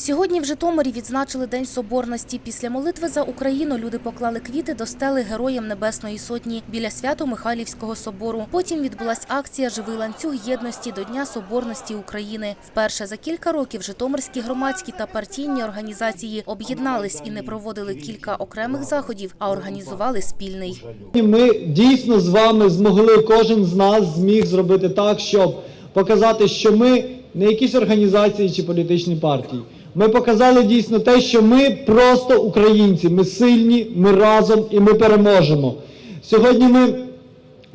Сьогодні в Житомирі відзначили День Соборності. Після молитви за Україну люди поклали квіти до стели Героям Небесної Сотні біля Свято-Михайлівського собору. Потім відбулась акція Живий ланцюг єдності до Дня Соборності України. Вперше за кілька років житомирські громадські та партійні організації об'єднались і не проводили кілька окремих заходів, а організували спільний. Ми дійсно з вами змогли, кожен з нас зміг зробити так, щоб показати, що ми не якісь організації чи політичні партії. Ми показали дійсно те, що ми просто українці, ми сильні, ми разом і ми переможемо. Сьогодні ми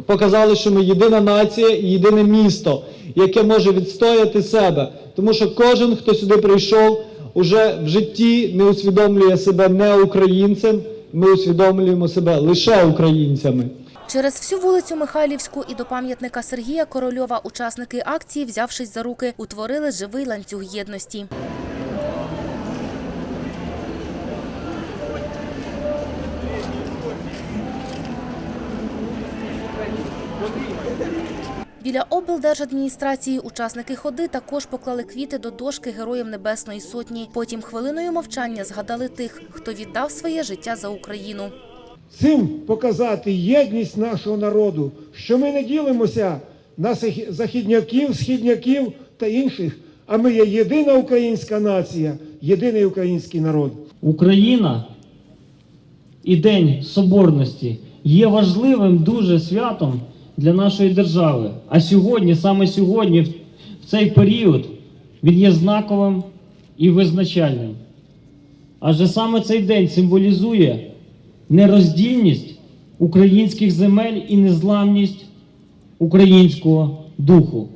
показали, що ми єдина нація і єдине місто, яке може відстояти себе. Тому що кожен, хто сюди прийшов, уже в житті не усвідомлює себе не українцем, ми усвідомлюємо себе лише українцями. Через всю вулицю Михайлівську і до пам'ятника Сергія Корольова учасники акції, взявшись за руки, утворили живий ланцюг єдності. Біля облдержадміністрації учасники ходи також поклали квіти до дошки Героям Небесної Сотні. Потім хвилиною мовчання згадали тих, хто віддав своє життя за Україну. Цим показати єдність нашого народу, що ми не ділимося на західняків, східняків та інших, а ми є єдина українська нація, єдиний український народ. Україна і День Соборності є важливим дуже святом для нашої держави. А сьогодні, саме сьогодні, в- цей період, він є знаковим і визначальним. Адже саме цей день символізує нероздільність українських земель і незламність українського духу.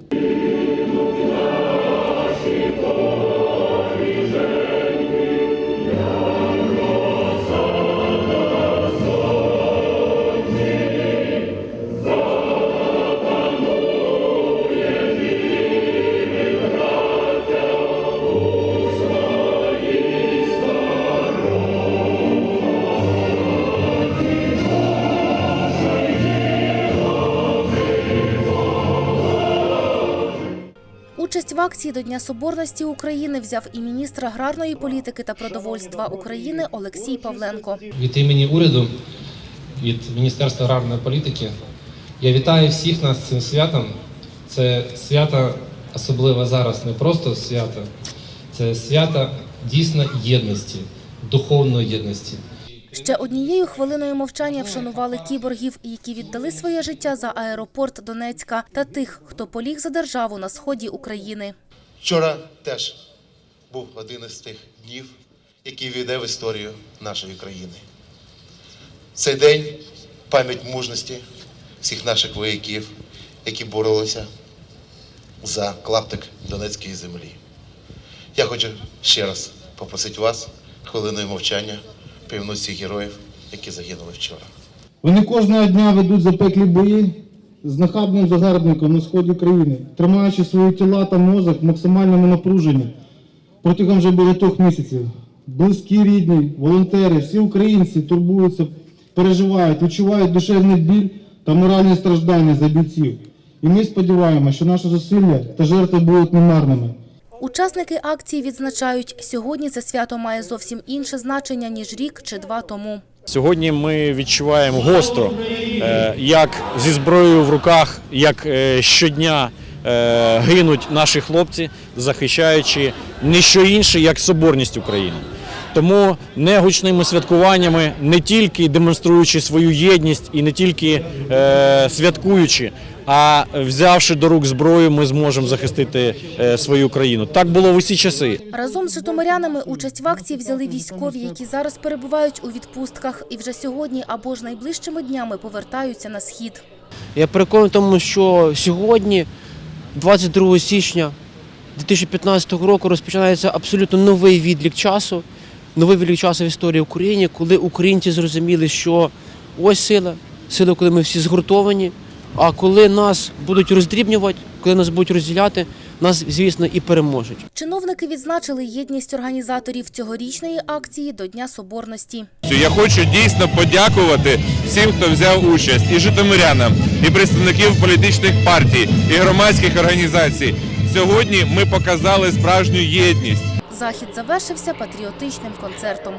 В акції до Дня Соборності України взяв і міністр аграрної політики та продовольства України Олексій Павленко. Від імені уряду, від Міністерства аграрної політики, я вітаю всіх нас цим святом. Це свято особливо зараз не просто свято, це свято дійсно єдності, духовної єдності. Ще однією хвилиною мовчання вшанували кіборгів, які віддали своє життя за аеропорт Донецька та тих, хто поліг за державу на сході України. Вчора теж був один із тих днів, який війде в історію нашої країни. Цей день пам'ять мужності всіх наших вояків, які боролися за клаптик Донецької землі. Я хочу ще раз попросити вас хвилиною мовчання цих героїв, які загинули вчора. Вони кожного дня ведуть запеклі бої з нахабним загарбником на сході країни, тримаючи свої тіла та мозок в максимальному напруженні протягом вже багатьох місяців. Близькі рідні, волонтери, всі українці турбуються, переживають, відчувають душевний біль та моральні страждання за бійців. І ми сподіваємося, що наші зусилля та жертви будуть немарними. Учасники акції відзначають, сьогодні це свято має зовсім інше значення, ніж рік чи два тому. Сьогодні ми відчуваємо гостро, е, як зі зброєю в руках, як е, щодня е, гинуть наші хлопці, захищаючи не що інше, як соборність України. Тому не гучними святкуваннями, не тільки демонструючи свою єдність і не тільки е, святкуючи, а взявши до рук зброю, ми зможемо захистити е, свою країну. Так було в усі часи. Разом з житомирянами участь в акції взяли військові, які зараз перебувають у відпустках і вже сьогодні або ж найближчими днями повертаються на схід. Я переконаний тому, що сьогодні, 22 січня 2015 року, розпочинається абсолютно новий відлік часу, новий відлік часу в історії України, коли українці зрозуміли, що ось сила, сила, коли ми всі згуртовані. А коли нас будуть роздрібнювати, коли нас будуть розділяти, нас, звісно, і переможуть. Чиновники відзначили єдність організаторів цьогорічної акції до Дня Соборності. Я хочу дійсно подякувати всім, хто взяв участь, і житомирянам, і представників політичних партій, і громадських організацій. Сьогодні ми показали справжню єдність. Захід завершився патріотичним концертом.